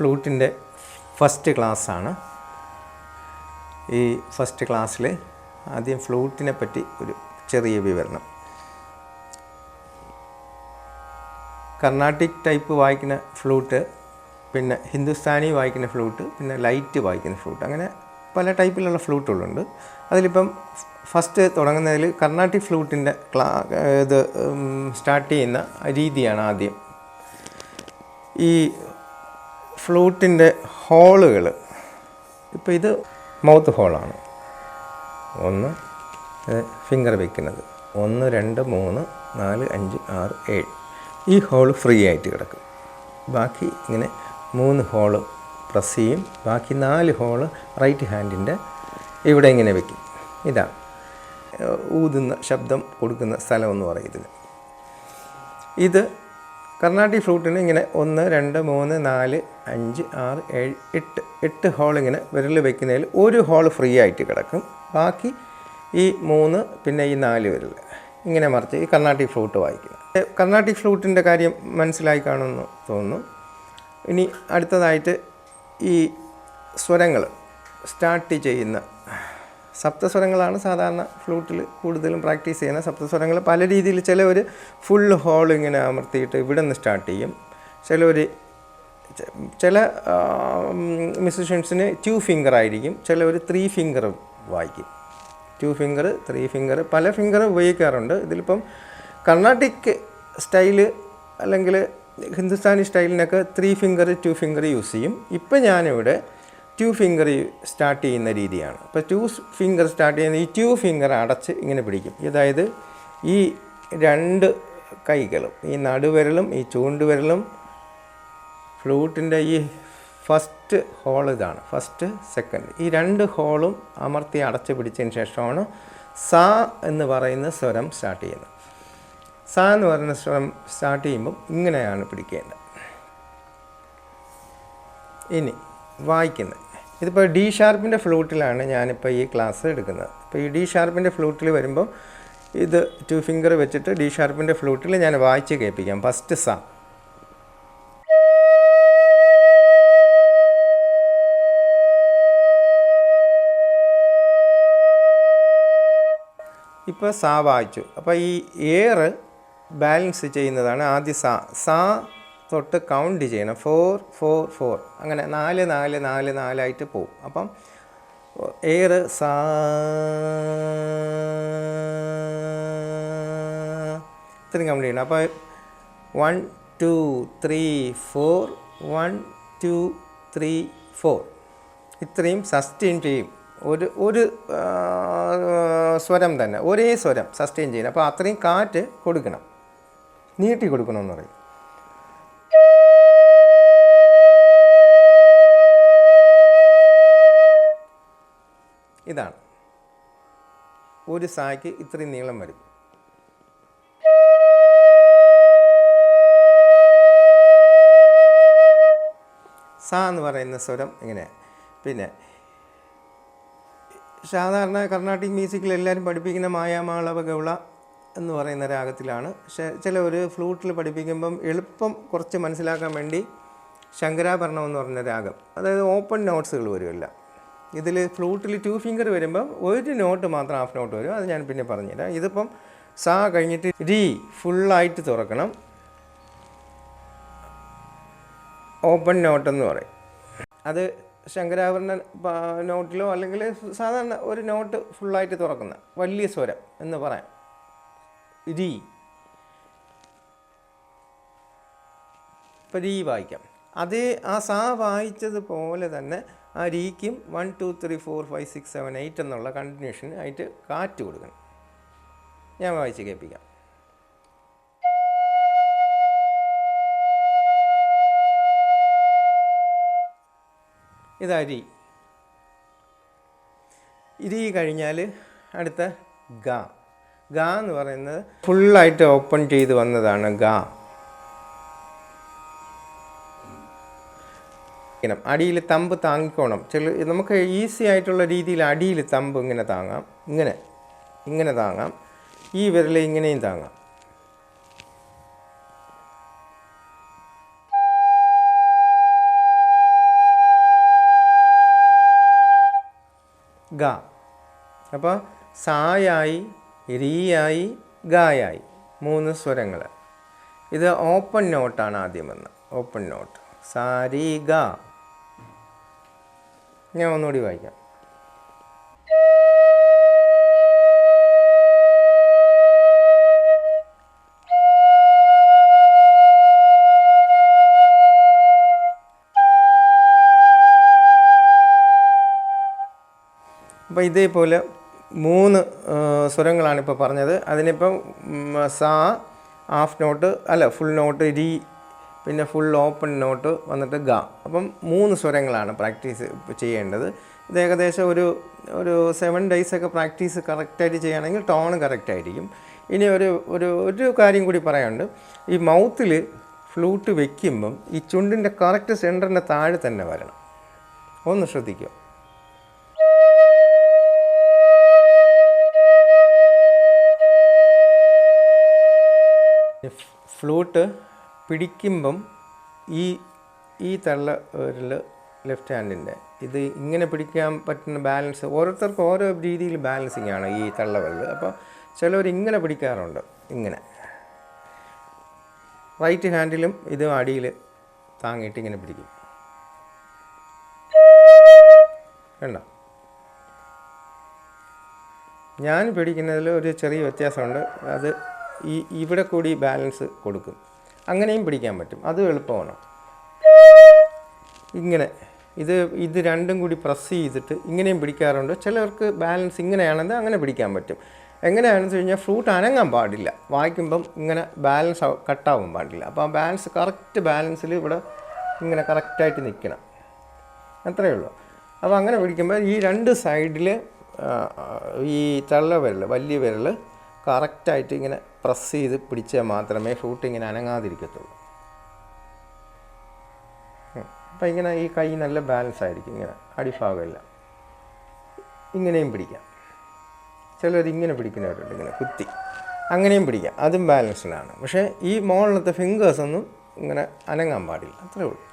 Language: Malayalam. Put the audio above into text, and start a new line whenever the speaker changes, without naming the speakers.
ഫ്ലൂട്ടിന്റെ ഫസ്റ്റ് ക്ലാസ്സാണ്. ഈ ഫസ്റ്റ് ക്ലാസ്സിൽ ആദ്യം ഫ്ലൂട്ടിനെ പറ്റി ഒരു ചെറിയ വിവരണം. കർണാട്ടിക് ടൈപ്പ് വായിക്കുന്ന ഫ്ലൂട്ട് പിന്നെ ഹിന്ദുസ്ഥാനി വായിക്കുന്ന ഫ്ലൂട്ട് പിന്നെ ലൈറ്റ് വായിക്കുന്ന ഫ്ലൂട്ട് അങ്ങനെ പല ടൈപ്പിലുള്ള ഫ്ലൂട്ടുകളുണ്ട്. അതിലിപ്പം ഫസ്റ്റ് തുടങ്ങുന്നതിൽ കർണാട്ടിക് ഫ്ലൂട്ടിന്റെ ക്ലാ ഇത് സ്റ്റാർട്ട് ചെയ്യുന്ന രീതിയാണ് ആദ്യം. ഈ ഫ്ലൂട്ടിന്റെ ഹോളുകൾ. ഇപ്പോൾ ഇത് മൗത്ത് ഹോളാണ്. ഒന്ന് ഫിംഗർ വയ്ക്കുന്നത് ഒന്ന് രണ്ട് മൂന്ന് നാല് അഞ്ച് ആറ് ഏഴ്. ഈ ഹോൾ ഫ്രീ ആയിട്ട് കിടക്കും. ബാക്കി ഇങ്ങനെ മൂന്ന് ഹോൾ പ്രസ് ചെയ്യും. ബാക്കി നാല് ഹോൾ റൈറ്റ് ഹാൻഡിന്റെ ഇവിടെ ഇങ്ങനെ വെക്കും. ഇതാണ്. ഊതുന്ന ശബ്ദം കൊടുക്കുന്ന സ്ഥലം എന്ന് പറയുന്നത്. ഇത് കർണാട്ടിക് ഫ്ലൂട്ടിന് ഇങ്ങനെ ഒന്ന് രണ്ട് മൂന്ന് നാല് അഞ്ച് ആറ് ഏഴ് എട്ട് എട്ട് ഹോൾ ഇങ്ങനെ വിരൽ വെക്കുന്നതിൽ ഒരു ഹോൾ ഫ്രീ ആയിട്ട് കിടക്കും. ബാക്കി ഈ മൂന്ന് പിന്നെ ഈ നാല് വിരൽ ഇങ്ങനെ മറിച്ച് ഈ കർണാട്ടിക് ഫ്ലൂട്ട് വായിക്കുക കർണാട്ടി ഫ്ലൂട്ടിന്റെ കാര്യം മനസ്സിലായി കാണുമെന്ന് തോന്നുന്നു. ഇനി അടുത്തതായിട്ട് ഈ സ്വരങ്ങൾ സ്റ്റാർട്ട് ചെയ്യുന്ന സപ്തസ്വരങ്ങളാണ് സാധാരണ ഫ്ലൂട്ടിൽ കൂടുതലും പ്രാക്ടീസ് ചെയ്യുന്ന സപ്തസ്വരങ്ങൾ പല രീതിയിൽ ചിലവർ ഫുൾ ഹോൾ ഇങ്ങനെ അമർത്തിയിട്ട് ഇവിടെ നിന്ന് സ്റ്റാർട്ട് ചെയ്യും. ചിലവർ ഒരു ചില മ്യൂസിഷ്യൻസിന് ടു ഫിംഗർ ആയിരിക്കും. ചിലവർ ത്രീ ഫിംഗർ വായിക്കും. ടു ഫിംഗർ ത്രീ ഫിംഗർ പല ഫിംഗർ ഉപയോഗിക്കാറുണ്ട്. ഇതിലിപ്പം കർണാട്ടിക് സ്റ്റൈൽ അല്ലെങ്കിൽ Hindustani സ്റ്റൈലിനൊക്കെ three finger two finger use ചെയ്യും. ഇപ്പം ഞാനിവിടെ ടു ഫിംഗർ സ്റ്റാർട്ട് ചെയ്യുന്ന രീതിയാണ്. അപ്പോൾ ടു ഫിംഗർ സ്റ്റാർട്ട് ചെയ്യുന്ന ഈ ടു ഫിംഗർ അടച്ച് ഇങ്ങനെ പിടിക്കും. അതായത് ഈ രണ്ട് കൈകളും ഈ നടുവിരലും ഈ ചൂണ്ടുവിരലും ഫ്ലൂട്ടിന്റെ ഈ ഫസ്റ്റ് ഹോൾ ഇതാണ്. ഫസ്റ്റ് സെക്കൻഡ് ഈ രണ്ട് ഹോളും അമർത്തി അടച്ച് പിടിച്ചതിന് ശേഷമാണ് സ എന്ന് പറയുന്ന സ്വരം സ്റ്റാർട്ട് ചെയ്യുന്നത്. സ എന്ന് പറയുന്ന സ്വരം സ്റ്റാർട്ട് ചെയ്യുമ്പം ഇങ്ങനെയാണ് പിടിക്കേണ്ടത്. ഇനി വായിക്കുന്നത്. ഇതിപ്പോൾ ഡി ഷാർപ്പിന്റെ ഫ്ലൂട്ടിലാണ് ഞാനിപ്പോൾ ഈ ക്ലാസ് എടുക്കുന്നത്. അപ്പോൾ ഈ ഡി ഷാർപ്പിന്റെ ഫ്ലൂട്ടിൽ വരുമ്പോൾ ഇത് ടു ഫിംഗർ വെച്ചിട്ട് ഡി ഷാർപ്പിന്റെ ഫ്ലൂട്ടിൽ ഞാൻ വായിച്ച് കേൾപ്പിക്കാം. ഫസ്റ്റ് സ ഇപ്പോൾ സാ വായിച്ചു. അപ്പോൾ ഈ എയർ ബാലൻസ് ചെയ്യുന്നതാണ് ആദ്യ സാ സാ തൊട്ട് കൗണ്ട് ചെയ്യണം. ഫോർ ഫോർ ഫോർ അങ്ങനെ നാല് നാല് നാല് നാലായിട്ട് പോവും. അപ്പം എയർ സാ ഇത്രയും കൗണ്ട് ചെയ്യണം. അപ്പോൾ one two three four one two three four ഇത്രയും സസ്റ്റെയിൻ ചെയ്യും. ഒരു ഒരു സ്വരം തന്നെ. ഒരേ സ്വരം സസ്റ്റെയിൻ ചെയ്യണം. അപ്പോൾ അത്രയും കാറ്റ് കൊടുക്കണം. നീട്ടി കൊടുക്കണമെന്ന് പറയും. ഇതാണ്. ഒരു സായ്ക്ക് ഇത്രയും നീളം വരും. സ എന്ന് പറയുന്ന സ്വരം ഇങ്ങനെയാണ് പിന്നെ സാധാരണ കർണാട്ടിക് മ്യൂസിക്കിൽ എല്ലാവരും പഠിപ്പിക്കുന്ന മായാമാളവ ഗൗള എന്ന് പറയുന്ന രാഗത്തിലാണ്. പക്ഷേ ചില ഒരു ഫ്ലൂട്ടിൽ പഠിപ്പിക്കുമ്പം എളുപ്പം കുറച്ച് മനസ്സിലാക്കാൻ വേണ്ടി ശങ്കരാഭരണം എന്ന് പറഞ്ഞ രാഗം. അതായത് ഓപ്പൺ നോട്ട്സുകൾ വരുമല്ല ഇതിൽ ഫ്ലൂട്ടിൽ ടു ഫിംഗർ വരുമ്പം ഒരു നോട്ട് മാത്രം ഹാഫ് നോട്ട് വരും. അത് ഞാൻ പിന്നെ പറഞ്ഞുതരാം. ഇതിപ്പം സാ കഴിഞ്ഞിട്ട് രീ ഫുള്ളായിട്ട് തുറക്കണം. ഓപ്പൺ നോട്ട് എന്ന് പറയും. അത് ശങ്കരാഭരണ നോട്ടിലോ അല്ലെങ്കിൽ സാധാരണ ഒരു നോട്ട് ഫുള്ളായിട്ട് തുറക്കുന്ന വലിയ സ്വരം എന്ന് പറയാം. രീ. ഇപ്പം രീ വായിക്കാം. അതേ ആ സാ വായിച്ചതുപോലെ തന്നെ ആ രീക്കും one two three four five six seven eight എന്നുള്ള കണ്ടിന്യൂഷൻ ആയിട്ട് കാറ്റ് കൊടുക്കണം. ഞാൻ വായിച്ച് കേൾപ്പിക്കാം. ഇത് അരി ഇരി കഴിഞ്ഞാൽ അടുത്ത ഗ. ഗ എന്ന് പറയുന്നത് ഫുള്ളായിട്ട് ഓപ്പൺ ചെയ്ത് വന്നതാണ് ഗ. ഇങ്ങനെ അടിയിൽ തമ്പ് താങ്ങിക്കോണം. ചില നമുക്ക് ഈസി ആയിട്ടുള്ള രീതിയിൽ അടിയിൽ തമ്പ് ഇങ്ങനെ താങ്ങാം. ഇങ്ങനെ ഇങ്ങനെ താങ്ങാം. ഈ വിരൽ ഇങ്ങനെയും താങ്ങാം. ഗ. അപ്പോൾ സായായി രീയായി ഗായായി. മൂന്ന് സ്വരങ്ങൾ. ഇത് ഓപ്പൺ നോട്ടാണ് ആദ്യം വന്ന് ഓപ്പൺ നോട്ട്. സാരി ഗ. ഞാൻ ഒന്നുകൂടി വായിക്കാം. അപ്പോൾ ഇതേപോലെ മൂന്ന് സ്വരങ്ങളാണ് ഇപ്പോൾ പറഞ്ഞത്. അതിനിപ്പം സാ ഹാഫ് നോട്ട് അല്ല ഫുൾ നോട്ട് രി പിന്നെ ഫുൾ ഓപ്പൺ നോട്ട് വന്നിട്ട് ഗ. അപ്പം മൂന്ന് സ്വരങ്ങളാണ് പ്രാക്ടീസ് ചെയ്യേണ്ടത്. ഇത് ഏകദേശം ഒരു ഒരു സെവൻ ഡേയ്സ് ഒക്കെ പ്രാക്ടീസ് കറക്റ്റായിട്ട് ചെയ്യുകയാണെങ്കിൽ ടോൺ കറക്റ്റായിരിക്കും ഇനി ഒരു ഒരു ഒരു കാര്യം കൂടി പറയാനുണ്ട്. ഈ മൗത്തിൽ ഫ്ലൂട്ട് വെക്കുമ്പം ഈ ചുണ്ടിന്റെ കറക്റ്റ് സെന്ററിന്റെ താഴെ തന്നെ വരണം. ഒന്ന് ശ്രദ്ധിക്കുക. ഫ്ലൂട്ട് പിടിക്കുമ്പം ഈ ഈ തള്ള വിരൽ ലെഫ്റ്റ് ഹാൻഡിന്റെ ഇത് ഇങ്ങനെ പിടിക്കാൻ പറ്റുന്ന ബാലൻസ് ഓരോരുത്തർക്കും ഓരോ രീതിയിൽ ബാലൻസിങ് ആണ് ഈ തള്ള അപ്പോൾ ചിലവർ ഇങ്ങനെ പിടിക്കാറുണ്ട്. ഇങ്ങനെ. റൈറ്റ് ഹാൻഡിലും ഇത് അടിയിൽ താങ്ങിയിട്ട് ഇങ്ങനെ പിടിക്കും. വേണ്ട ഞാൻ പിടിക്കുന്നതിൽ ഒരു ചെറിയ വ്യത്യാസമുണ്ട്. അത് ഈ ഇവിടെ കൂടി ബാലൻസ് കൊടുക്കും. അങ്ങനെയും പിടിക്കാൻ പറ്റും. അത് എളുപ്പമാണ്. ഇങ്ങനെ. ഇത് ഇത് രണ്ടും കൂടി പ്രസ് ചെയ്തിട്ട് ഇങ്ങനെയും പിടിക്കാറുണ്ട്. ചിലർക്ക് ബാലൻസ് ഇങ്ങനെയാണെങ്കിൽ അങ്ങനെ പിടിക്കാൻ പറ്റും. എങ്ങനെയാണെന്ന് വെച്ച് കഴിഞ്ഞാൽ ഫ്രൂട്ട് അനങ്ങാൻ പാടില്ല. വായിക്കുമ്പം ഇങ്ങനെ ബാലൻസ് കട്ടാവും പാടില്ല. അപ്പോൾ ആ ബാലൻസ് കറക്റ്റ് ബാലൻസിൽ ഇവിടെ ഇങ്ങനെ കറക്റ്റായിട്ട് നിൽക്കണം അത്രയേ ഉള്ളൂ. അപ്പോൾ അങ്ങനെ പിടിക്കുമ്പോൾ ഈ രണ്ട് സൈഡിൽ ഈ തള്ള വിരൽ വലിയ വിരൽ കറക്റ്റായിട്ട് ഇങ്ങനെ പ്രസ് ചെയ്ത് പിടിച്ചാൽ മാത്രമേ ഷൂട്ടിങ്ങിന് അനങ്ങാതിരിക്കത്തുള്ളൂ. അപ്പം ഇങ്ങനെ ഈ കൈ നല്ല ബാലൻസ് ആയിരിക്കും ഇങ്ങനെ അടിഭാഗമില്ല. ഇങ്ങനെയും പിടിക്കാം. ചിലർ ഇങ്ങനെ പിടിക്കുന്നവരുണ്ട് ഇങ്ങനെ കുത്തി. അങ്ങനെയും പിടിക്കാം അതും ബാലൻസ്ഡാണ് പക്ഷേ ഈ മുകളിലത്തെ ഫിംഗേഴ്സൊന്നും ഇങ്ങനെ അനങ്ങാൻ പാടില്ല അത്രേ ഉള്ളൂ.